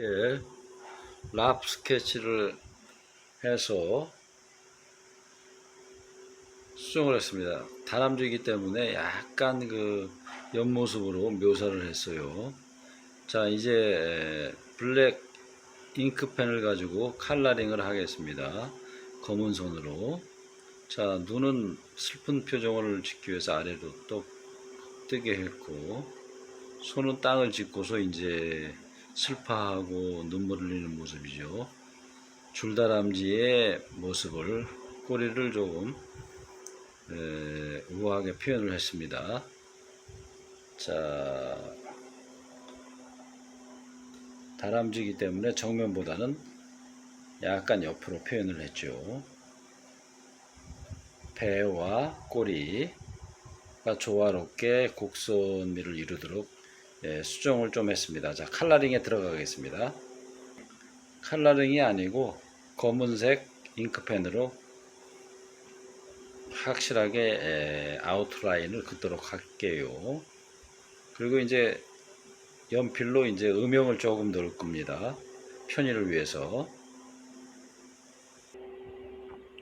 이렇게 랍 스케치를 해서 수정을 했습니다. 다람쥐이기 때문에 약간 그 옆모습으로 묘사를 했어요. 자, 이제 블랙 잉크펜을 가지고 칼라링을 하겠습니다. 검은 손으로. 자, 눈은 슬픈 표정을 짓기 위해서 아래로 또 뜨게 했고, 손은 땅을 짚고서 이제 슬퍼하고 눈물 흘리는 모습이죠. 줄다람쥐의 모습을, 꼬리를 조금 에, 우아하게 표현을 했습니다. 자, 다람쥐이기 때문에 정면보다는 약간 옆으로 표현을 했죠. 배와 꼬리가 조화롭게 곡선미를 이루도록 예, 수정을 좀 했습니다. 자, 칼라링에 들어가겠습니다. 칼라링이 아니고 검은색 잉크펜으로 확실하게 에, 아웃라인을 긋도록 할게요. 그리고 이제 연필로 이제 음영을 조금 넣을 겁니다. 편의를 위해서.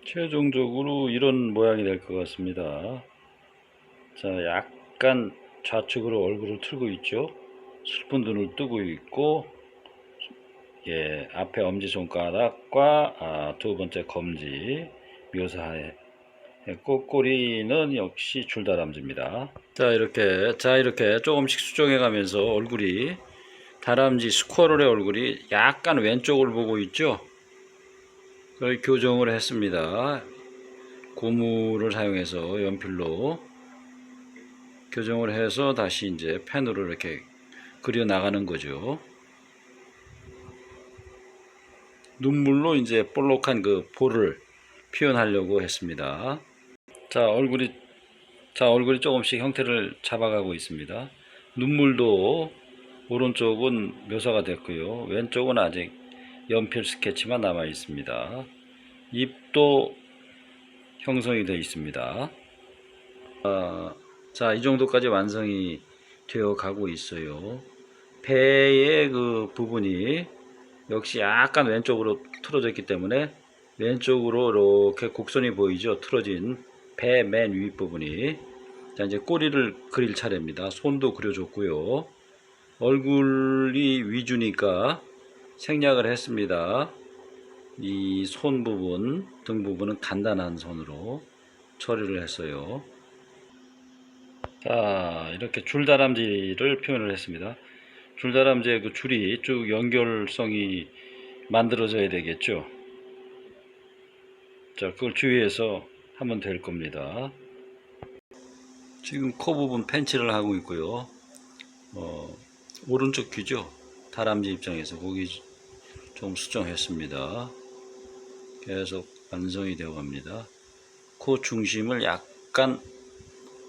최종적으로 이런 모양이 될 것 같습니다. 자, 약간 좌측으로 얼굴을 틀고 있죠. 슬픈 눈을 뜨고 있고, 예, 앞에 엄지손가락과 아, 두 번째 검지 묘사했고, 꼬리는 역시 줄다람쥐입니다. 자, 이렇게, 자, 이렇게 조금씩 수정해 가면서 얼굴이, 다람쥐 스쿼럴의 얼굴이 약간 왼쪽을 보고 있죠. 그걸 교정을 했습니다. 고무를 사용해서 연필로 교정을 해서 다시 이제 펜으로 이렇게 그려 나가는 거죠. 눈물로 이제 볼록한 그 볼을 표현하려고 했습니다. 자, 얼굴이 자, 얼굴이 조금씩 형태를 잡아가고 있습니다. 눈물도 오른쪽은 묘사가 됐고요. 왼쪽은 아직 연필 스케치만 남아 있습니다. 입도 형성이 되어 있습니다. 아, 자, 이 정도까지 완성이 되어 가고 있어요. 배의 그 부분이 역시 약간 왼쪽으로 틀어져 있기 때문에 왼쪽으로 이렇게 곡선이 보이죠. 틀어진 배 맨 윗부분이. 자, 이제 꼬리를 그릴 차례입니다. 손도 그려줬고요. 얼굴이 위주니까 생략을 했습니다. 이 손 부분, 등 부분은 간단한 손으로 처리를 했어요. 자, 이렇게 줄다람쥐를 표현을 했습니다. 줄다람쥐의 그 줄이 쭉 연결성이 만들어져야 되겠죠. 자, 그걸 주의해서 하면 될 겁니다. 지금 코 부분 펜치를 하고 있고요. 어, 오른쪽 귀죠. 다람쥐 입장에서 거기 좀 수정했습니다. 계속 완성이 되어 갑니다. 코 중심을 약간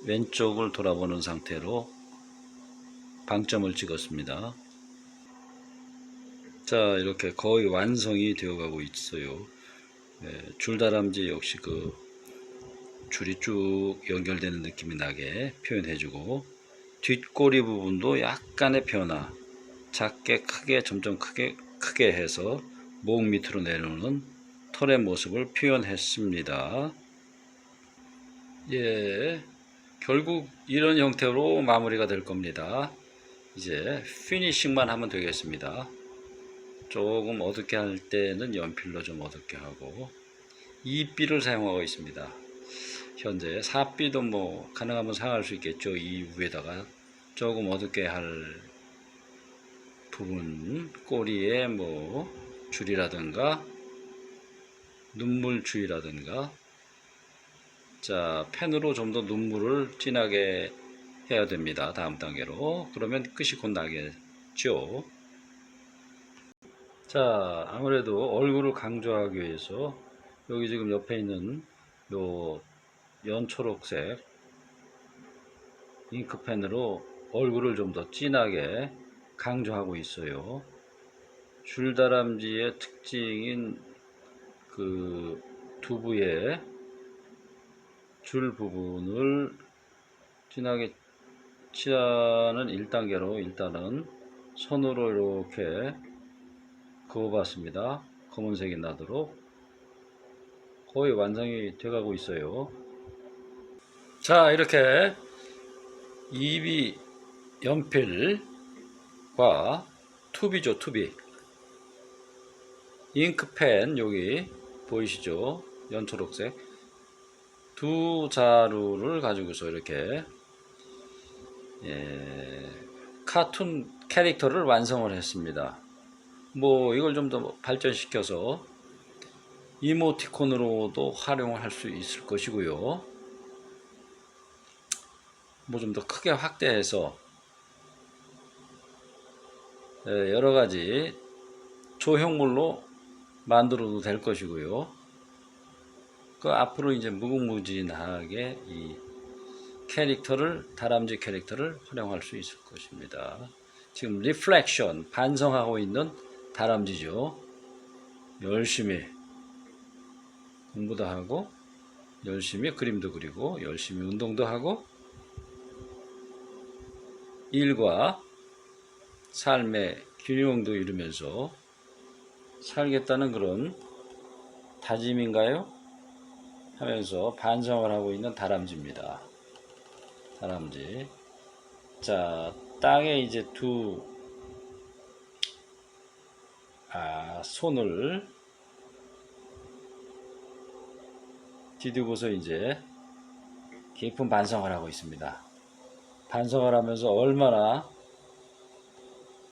왼쪽을 돌아보는 상태로 방점을 찍었습니다. 자, 이렇게 거의 완성이 되어 가고 있어요. 예, 줄다람쥐 역시 그 줄이 쭉 연결되는 느낌이 나게 표현해주고 뒷꼬리 부분도 약간의 변화 작게 크게 점점 크게 크게 해서 목 밑으로 내려오는 털의 모습을 표현했습니다. 예, 결국 이런 형태로 마무리가 될 겁니다. 이제 피니싱만 하면 되겠습니다. 조금 어둡게 할 때는 연필로 좀 어둡게 하고 2B를 사용하고 있습니다. 현재 4B도 뭐 가능하면 사용할 수 있겠죠. 이 위에다가 조금 어둡게 할 부분 꼬리에 뭐 줄이라든가 눈물 줄이라든가 자 펜으로 좀 더 눈물을 진하게 해야 됩니다. 다음 단계로. 그러면 끝이 곧 나겠죠? 자 아무래도 얼굴을 강조하기 위해서 여기 지금 옆에 있는 요 연초록색 잉크펜으로 얼굴을 좀 더 진하게 강조하고 있어요. 줄다람쥐의 특징인 그 두부의 줄 부분을 진하게 칠하는 1단계로 일단은 손으로 이렇게 그어봤습니다. 검은색이 나도록 거의 완성이 돼가고 있어요. 자 이렇게 이비 연필과 투비죠 투비 잉크펜 여기 보이시죠 연초록색 두 자루를 가지고서 이렇게 예, 카툰 캐릭터를 완성을 했습니다. 뭐 이걸 좀 더 발전시켜서 이모티콘으로도 활용을 할 수 있을 것이고요. 뭐 좀 더 크게 확대해서 예, 여러 가지 조형물로 만들어도 될 것이고요. 그 앞으로 이제 무궁무진하게 이 캐릭터를 다람쥐 캐릭터를 활용할 수 있을 것입니다. 지금 리플렉션 반성하고 있는 다람쥐죠. 열심히 공부도 하고 열심히 그림도 그리고 열심히 운동도 하고 일과 삶의 균형도 이루면서 살겠다는 그런 다짐인가요? 하면서 반성을 하고 있는 다람쥐입니다. 다람쥐. 자, 땅에 이제 두, 아, 손을 디디고서 이제 깊은 반성을 하고 있습니다. 반성을 하면서 얼마나